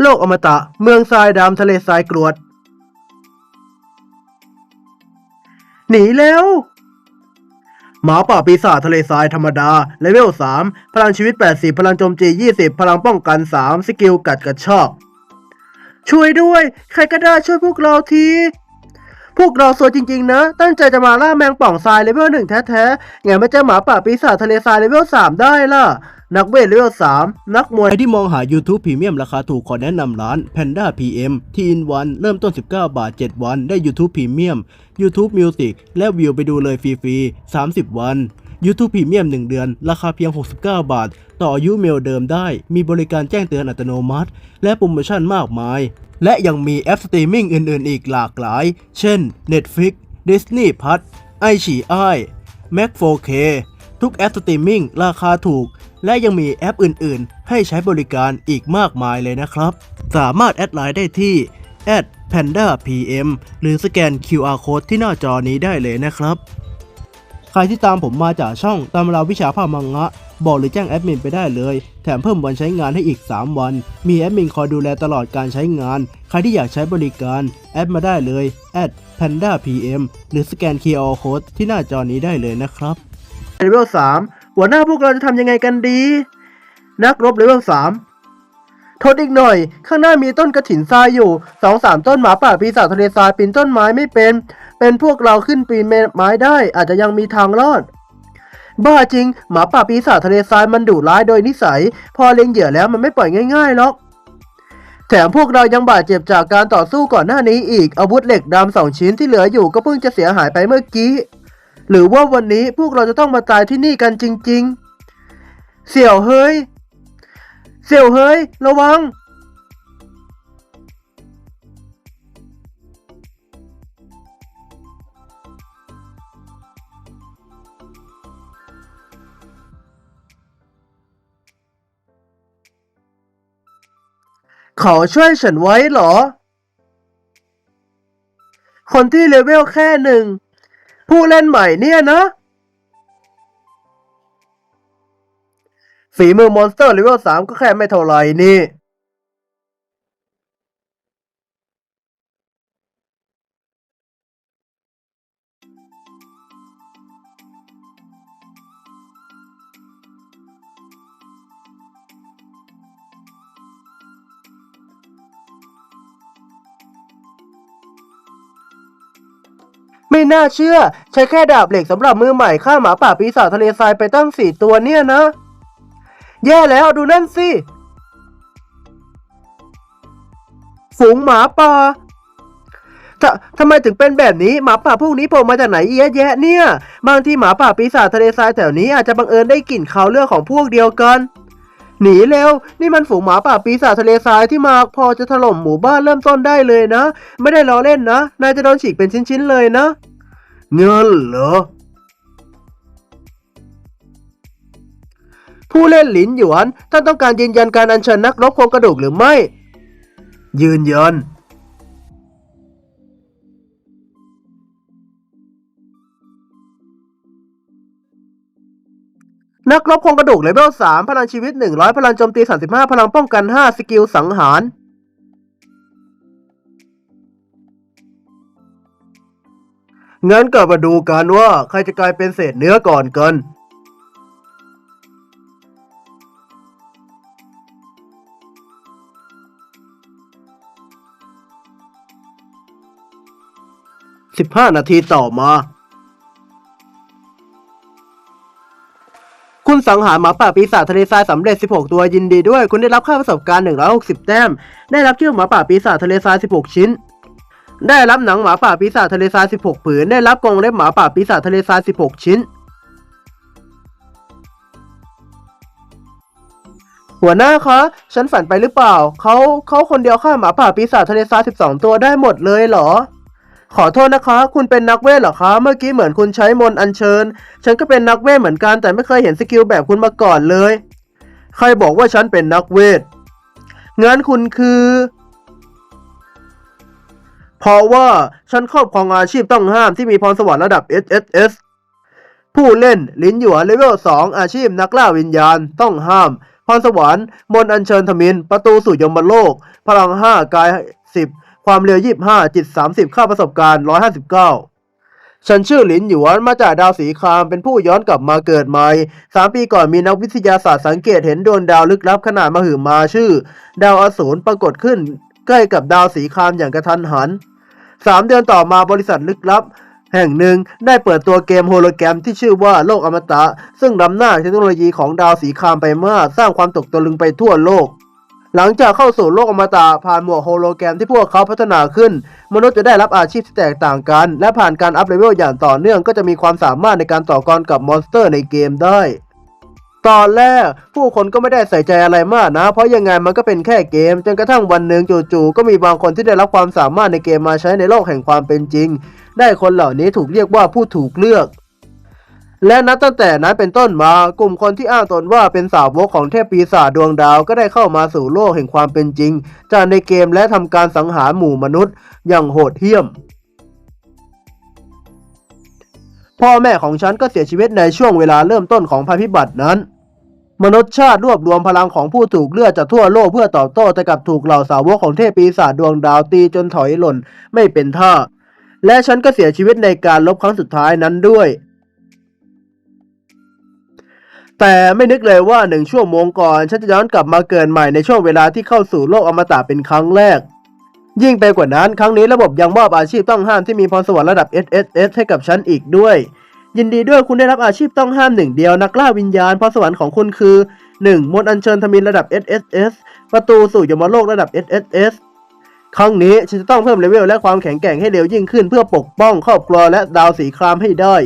โลกอมตะ เมืองทรายดำทะเลทรายกรวด หนีแล้ว หมาป่าปีศาจทะเลทรายธรรมดา เลเวล 3 พลังชีวิต 80 พลังโจมตี 20 พลังป้องกัน 3 สกิลกัดกระชอก ช่วยด้วย ใครก็ได้ช่วยพวกเราที พวกเราสวยจริงๆนะ ตั้งใจจะมาล่าแมงป่องทรายเลเวลหนึ่งแท้ๆไงไม่เจอหมาป่าปีศาจทะเลทรายเลเวล3ได้ล่ะ นักเวทเลเวล3นักมวยใครที่มองหา YouTube Premium ราคาถูกขอแนะนำร้าน Panda PM ที่อินวันเริ่มต้น 19 บาท 7 วัน ได้ YouTube Premium YouTube Music และวิวไปดูเลยฟรีๆ30 วัน YouTube Premium 1 เดือน ราคาเพียง 69 บาท ต่ออายุเมลเดิมได้ มีบริการแจ้งเตือนอัตโนมัติ และโปรโมชั่นมากมาย และยังมีแอปสตรีมมิ่งอื่นๆ อีกหลากหลาย เช่น Netflix Disney Plus ไอฉีไอ Mac 4K ทุกแอปสตรีมมิ่งราคาถูก และยังมีแอปอื่นๆ ให้ใช้บริการอีกมากมายเลยนะครับ สามารถแอดไลน์ได้ที่ @pandapm หรือสแกน QR Code ที่หน้าจอนี้ได้เลยนะครับ ครที่ตามผมมาจากช่องตำราวิชาภาพมังงะ บอกหรือแจ้งแอดมินไปได้เลย แถมเพิ่มวันใช้งานให้อีก 3 วัน มีแอดมินคอยดูแลตลอดการใช้งาน ใครที่อยากใช้บริการ แอดมาได้เลย @pandapm หรือสแกน QR Code ที่หน้าจอนี้ได้เลยนะครับเลเวล3หัวหน้าพวกเราจะทำยังไงกันดี นักรบเลเวล3 ทนอีกหน่อย ข้างหน้ามีต้นกระถินทรายอยู่สองสามต้นหมาป่าปีศาจทะเลทรายปีนต้นไม้ไม่เป็น เป็นพวกเราขึ้นปีนไม้ได้ อาจจะยังมีทางรอด บ้าจริง หมาป่าปีศาจทะเลทรายมันดุร้ายโดยนิสัย พอเล็งเหยื่อแล้วมันไม่ปล่อยง่ายๆหรอกแถมพวกเรายังบาดเจ็บจากการต่อสู้ก่อนหน้านี้อีกอาวุธเหล็กดำสองชิ้นที่เหลืออยู่ก็เพิ่งจะเสียหายไปเมื่อกี้ หรือว่าวันนี้พวกเราจะต้องมาตายที่นี่กันจริง ๆ เสี่ยวเฮ้ย เสี่ยวเฮ้ย ระวังขอช่วยฉันไว้เหรอ คนที่เลเวลแค่หนึ่ง ผู้เล่นใหม่เนี่ยนะ ฝีมือมอนสเตอร์เลเวลสามก็แค่ไม่เท่าไหร่นี่ไม่น่าเชื่อ ใช้แค่ดาบเหล็กสำหรับมือใหม่ฆ่าหมาป่าปีศาจทะเลทรายไปตั้งสี่ตัวเนี่ยนะ แย่แล้วดูนั่นสิ ฝูงหมาป่าททำไมถึงเป็นแบบนี้หมาป่าพวกนี้โผล่มาจากไหนเยอะแยะเนี่ย บางทีหมาป่าปีศาจทะเลทรายแถวนี้อาจจะบังเอิญได้กลิ่นคาวเลือดของพวกเดียวกัน หนีเร็ว นี่มันฝูงหมาป่าปีศาจทะเลทรายที่มาพอจะถล่มหมู่บ้านเริ่มต้นได้เลยนะ ไม่ได้ล้อเล่นนะ นายจะโดนฉีกเป็นชิ้นๆเลยนะ เงินเหรอ ผู้เล่นหลินหยวน ท่านต้องการยืนยันการอัญเชิญนักรบโครงกระดูกหรือไม่ ยืนยันนักรบโครงกระดูกเลเวล3พลังชีวิต 100 พลังโจมตี 35 พลังป้องกัน 5 สกิลสังหาร งั้นกลับมาดูกันว่าใครจะกลายเป็นเศษเนื้อก่อนกัน สิบห้านาทีต่อมา คุณสังหารหมาป่าปีศาจทะเลทรายสำเร็จ 16 ตัวยินดีด้วย คุณได้รับค่าประสบการณ์ 160 แต้ม ได้รับเชือกหมาป่าปีศาจทะเลทราย 16 ชิ้น ได้รับหนังหมาป่าปีศาจทะเลทราย 16 ผืน ได้รับกรงเล็บหมาป่าปีศาจทะเลทราย 16 ชิ้นหัวหน้าคะ ฉันฝันไปหรือเปล่า เขาเขาคนเดียวฆ่าหมาป่าปีศาจทะเลทราย12 ตัวได้หมดเลยเหรอ ขอโทษนะคะ คุณเป็นนักเวทเหรอคะ เมื่อกี้เหมือนคุณใช้มนต์อัญเชิญ ฉันก็เป็นนักเวทเหมือนกันแต่ไม่เคยเห็นสกิลแบบคุณมาก่อนเลย ใครบอกว่าฉันเป็นนักเวทงั้นคุณคือ เพราะว่าฉันครอบครองอาชีพต้องห้ามที่มีพรสวรรค์ระดับ SSS ผู้เล่นลิ้นหยวนเลเวล 2 อาชีพนักล่าวิญญาณต้องห้าม พรสวรรค์ มนต์อัญเชิญธมิน ประตูสู่ยมโลก พลัง 5 กาย 10 ความเร็ว 25 จิต 30 ค่าประสบการณ์ 159 ฉันชื่อหลินหยวนมาจากดาวสีครามเป็นผู้ย้อนกลับมาเกิดใหม่สามปีก่อนมีนักวิทยาศาสตร์สังเกตเห็นดวงดาวลึกลับขนาดมหึมาชื่อ ดาวอสูรปรากฏขึ้น ใกล้กับดาวสีครามอย่างกระทันหันสามเดือนต่อมาบริษัทลึกลับแห่งหนึ่งได้เปิดตัวเกมโฮโลแกรมที่ชื่อว่าโลกอมตะ ซึ่งล้ำหน้าเทคโนโลยีของดาวสีครามไปมากสร้างความตกตะลึงไปทั่วโลก หลังจากเข้าสู่โลกอมตะผ่านหมวกโฮโลแกรมที่พวกเขาพัฒนาขึ้น มนุษย์จะได้รับอาชีพที่แตกต่างกัน และผ่านการอัพเลเวลอย่างต่อเนื่องก็จะมีความสามารถในการต่อกรกับมอนสเตอร์ในเกมได้ตอนแรกผู้คนก็ไม่ได้ใส่ใจอะไรมากนะ เพราะยังไงมันก็เป็นแค่เกม จนกระทั่งวันหนึ่งจู่ๆก็มีบางคนที่ได้รับความสามารถในเกมมาใช้ในโลกแห่งความเป็นจริง ได้คนเหล่านี้ถูกเรียกว่าผู้ถูกเลือก และนับตั้งแต่นั้นเป็นต้นมากลุ่มคนที่อ้างตนว่าเป็นสาวกของเทพปีศาจดวงดาวก็ได้เข้ามาสู่โลกแห่งความเป็นจริง จากในเกมและทำการสังหารหมู่มนุษย์ อย่างโหดเหี้ยม พ่อแม่ของฉันก็เสียชีวิตในช่วงเวลาเริ่มต้นของภัยพิบัตินั้นมนุษยชาติรวบรวมพลังของผู้ถูกเลือกจากทั่วโลกเพื่อตอบโต้แต่กลับถูกเหล่าสาวกของเทพปีศาจดวงดาวตีจนถอยหล่นไม่เป็นท่า และฉันก็เสียชีวิตในการลบครั้งสุดท้ายนั้นด้วย แต่ไม่นึกเลยว่าหนึ่งชั่วโมงก่อน ฉันจะย้อนกลับมาเกิดใหม่ในช่วงเวลาที่เข้าสู่โลกอมตะเป็นครั้งแรก ยิ่งไปกว่านั้นครั้งนี้ระบบยังมอบอาชีพต้องห้ามที่มีพรสวรรค์ระดับ SSS ให้กับฉันอีกด้วย ยินดีด้วยคุณได้รับอาชีพต้องห้ามหนึ่งเดียวนักล่าวิญญาณพรสวรรค์ของคุณคือ 1. มนต์อัญเชิญธมินระดับ SSS ประตูสู่ยมโลกระดับ SSS ครั้งนี้ฉันจะต้องเพิ่มเลเวลและความแข็งแกร่งให้เร็วยิ่งขึ้นเพื่อปกป้องครอบครัวและดาวสีครามให้ได้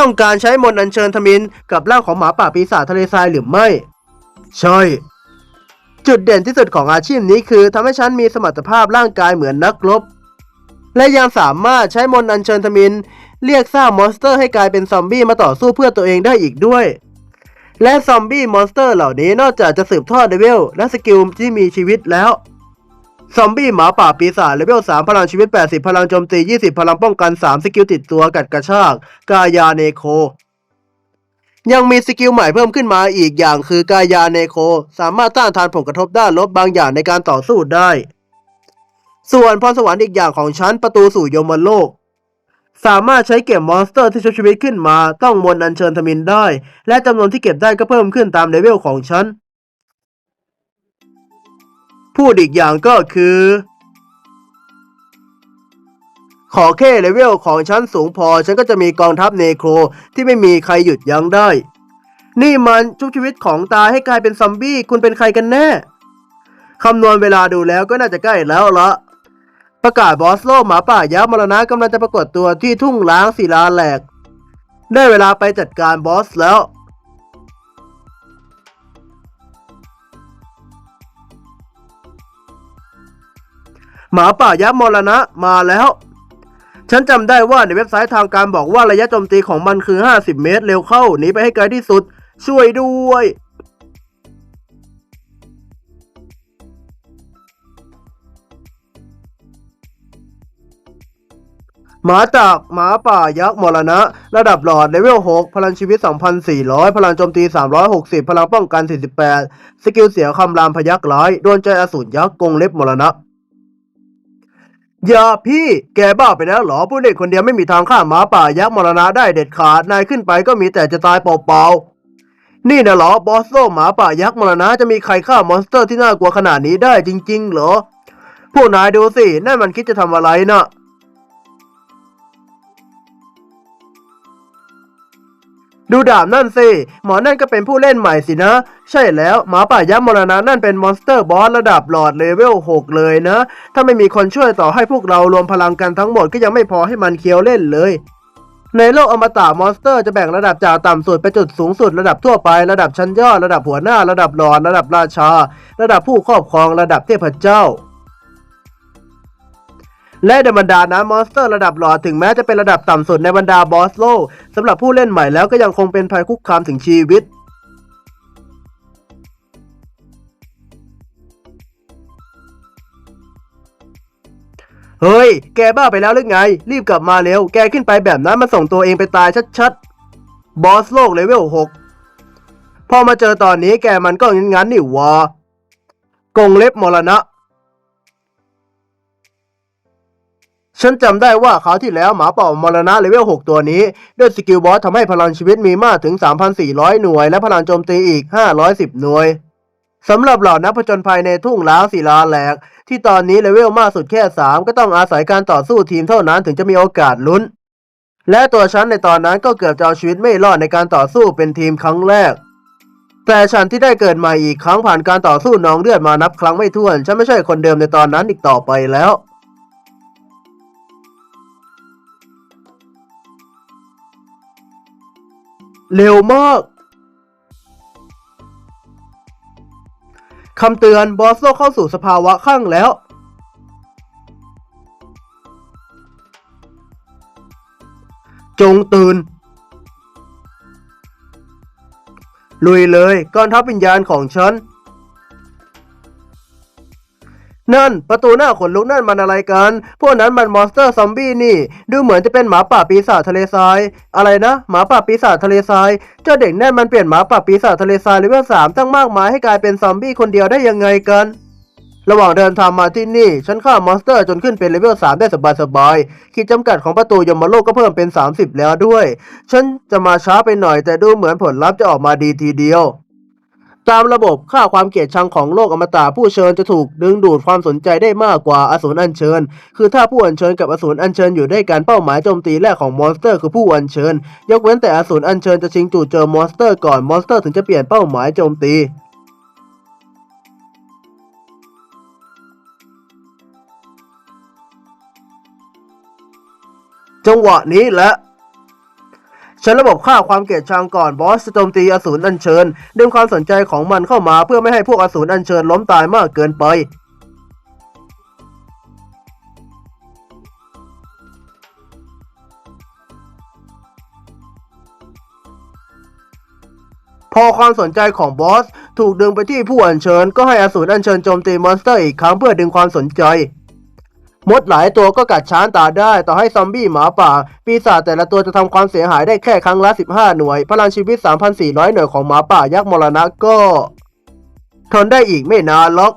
ต้องการใช้มนต์อัญเชิญธมินกับร่างของหมาป่าปีศาจทะเลทรายหรือไม่ ใช่ จุดเด่นที่สุดของอาชีพนี้คือทำให้ฉันมีสมรรถภาพร่างกายเหมือนนักรบ และยังสามารถใช้มนต์อัญเชิญธมินเรียกสร้างมอนสเตอร์ให้กลายเป็นซอมบี้มาต่อสู้เพื่อตัวเองได้อีกด้วย และซอมบี้มอนสเตอร์เหล่านี้นอกจากจะสืบทอดเลเวลและสกิลที่มีชีวิตแล้ว ซอมบี้หมาป่าปีศาจเลเวล3พลังชีวิต 80 พลังโจมตี 20 พลังป้องกัน 3 สกิลติดตัวกัดกระชาก กายาเนโค ยังมีสกิลใหม่เพิ่มขึ้นมาอีกอย่างคือกายาเนโค สามารถต้านทานผลกระทบด้านลบบางอย่างในการต่อสู้ได้ ส่วนพรสวรรค์อีกอย่างของฉันประตูสู่ยมโลก สามารถใช้เก็บมอนสเตอร์ที่ชุบชีวิตขึ้นมา ต้องมนต์อัญเชิญธมินได้ และจำนวนที่เก็บได้ก็เพิ่มขึ้นตามเลเวลของฉัน พูดอีกอย่างก็คือ ขอแค่เลเวลของฉันสูงพอ ฉันก็จะมีกองทัพเนโครที่ไม่มีใครหยุดยั้งได้ นี่มันชุบชีวิตของตาให้กลายเป็นซอมบี้ คุณเป็นใครกันแน่ คำนวณเวลาดูแล้วก็น่าจะใกล้แล้วละประกาศบอสโลหมาป่ายักษ์มรณะกำลังจะปรากฏตัวที่ทุ่งล้างศิลาแหลก ได้เวลาไปจัดการบอสแล้ว หมาป่ายักษ์มรณะมาแล้ว ฉันจำได้ว่าในเว็บไซต์ทางการบอกว่าระยะโจมตีของมันคือ 50 เมตร เร็วเข้าหนีไปให้ไกลที่สุด ช่วยด้วย หมาจากหมาป่ายักษ์มรณะ ระดับหลอดเลเวล 6 พลังชีวิต 2,400 พลังโจมตี 360 พลังป้องกัน 48 สกิลเสียคำรามพยักร้ายโดนใจอสูรยักษ์กงเล็บมรณะ อย่าพี่แกบ้าไปแล้วเหรอผู้เด็กคนเดียวไม่มีทางฆ่าหมาป่ายักษ์มรณะได้เด็ดขาดนายขึ้นไปก็มีแต่จะตายเปล่าๆนี่นะเหรอบอสโซหมาป่ายักษ์มรณะจะมีใครฆ่ามอนสเตอร์ที่น่ากลัวขนาดนี้ได้จริง ๆ เหรอพวกนายดูสินั่นมันคิดจะทำอะไรนะ ดูดาบนั่นสิหมอนั่นก็เป็นผู้เล่นใหม่สินะ ใช่แล้วหมาป่ายักษ์มรณะนั่นเป็นมอนสเตอร์บอสระดับหลอดเลเวล6เลยนะ ถ้าไม่มีคนช่วยต่อให้พวกเรารวมพลังกันทั้งหมดก็ยังไม่พอให้มันเคี้ยวเล่นเลยในโลกอมตะมอนสเตอร์จะแบ่งระดับจากต่ำสุดไปจุดสูงสุดระดับทั่วไประดับชั้นยอดระดับหัวหน้าระดับหลอดระดับราชา ระดับผู้ครอบครองระดับเทพเจ้า และในบรรดานั้นมอนสเตอร์ระดับหลอดถึงแม้จะเป็นระดับต่ำสุดในบรรดาบอสโลกสำหรับผู้เล่นใหม่แล้วก็ยังคงเป็นภัยคุกคามถึงชีวิตเฮ้ย แกบ้าไปแล้วหรือไง รีบกลับมาเร็ว แกขึ้นไปแบบนั้นมันส่งตัวเองไปตายชัดๆ บอสโลกเลเวลหกพอมาเจอตอนนี้แกมันก็งั้นๆนี่วะกงเล็บมรณะ ฉันจำได้ว่าคราวที่แล้วหมาเป่ามรณะเลเวล 6 ตัวนี้ ด้วยสกิลบอสทำให้พลังชีวิตมีมากถึง 3,400 หน่วย และพลังโจมตีอีก 510 หน่วยสำหรับเหล่านักผจญภัยในทุ่งล้างศิลาแหลก ที่ตอนนี้เลเวลมากสุดแค่ 3 ก็ต้องอาศัยการต่อสู้ทีมเท่านั้นถึงจะมีโอกาสลุ้น และตัวฉันในตอนนั้นก็เกือบจะเอาชีวิตไม่รอดในการต่อสู้เป็นทีมครั้งแรก แต่ฉันที่ได้เกิดม่อีกครั้งผ่านการต่อสู้นองเลือดมานับครั้งไม่ถ้วน ฉันไม่ใช่คนเดิมในตอนนั้นอีกต่อไปแล้ว เร็วมากคำเตือนบอสโซเข้าสู่สภาวะข้างแล้ว จงตื่น ลุยเลยก้อนทัพวิญญาณของฉัน นั่น ประตูหน้าขนลุกนั่นมันอะไรกัน พวกนั้นมันมอนสเตอร์ซอมบี้นี่ ดูเหมือนจะเป็นหมาป่าปีศาจทะเลทราย อะไรนะ หมาป่าปีศาจทะเลทราย เจ้าเด็กนั่นมันเปลี่ยนหมาป่าปีศาจทะเลทรายเลเวลสามตั้งมากมายให้กลายเป็นซอมบี้คนเดียวได้ยังไงกันระหว่างเดินทางมาที่นี่ ฉันฆ่ามอนสเตอร์จนขึ้นเป็นเลเวล 3 ได้สบายๆ ขีดจำกัดของประตูยมโลกก็เพิ่มเป็น 30 แล้วด้วย ฉันจะมาช้าไปหน่อยแต่ดูเหมือนผลลัพธ์จะออกมาดีทีเดียว ตามระบบค่าความเกลียดชังของโลกอมตะผู้เชิญจะถูกดึงดูดความสนใจได้มากกว่าอสูรอัญเชิญ คือถ้าผู้อัญเชิญกับอสูรอัญเชิญอยู่ด้วยกันเป้าหมายโจมตีแรกของมอนสเตอร์คือผู้อัญเชิญ ยกเว้นแต่อสูรอัญเชิญจะชิงจู่โจมมอนสเตอร์ก่อนมอนสเตอร์ถึงจะเปลี่ยนเป้าหมายโจมตีจังหวะนี้และ ฉันระบบค่าความเกลียดชังก่อนบอสจะโจมตีอสูรอัญเชิญ ดึงความสนใจของมันเข้ามาเพื่อไม่ให้พวกอสูรอัญเชิญล้มตายมากเกินไปพอความสนใจของบอส ถูกดึงไปที่ผู้อัญเชิญ ก็ให้อสูรอัญเชิญโจมตีมอนสเตอร์อีกครั้งเพื่อดึงความสนใจ มดหลายตัวก็กัดช้านตาได้ ต่อให้ซอมบี้หมาป่า ปีศาจแต่ละตัวจะทำความเสียหายได้แค่ครั้งละ 15 หน่วย พลังชีวิต 3,400 หน่วยของหมาป่ายักษ์มรณะก็ ทนได้อีกไม่นานหรอก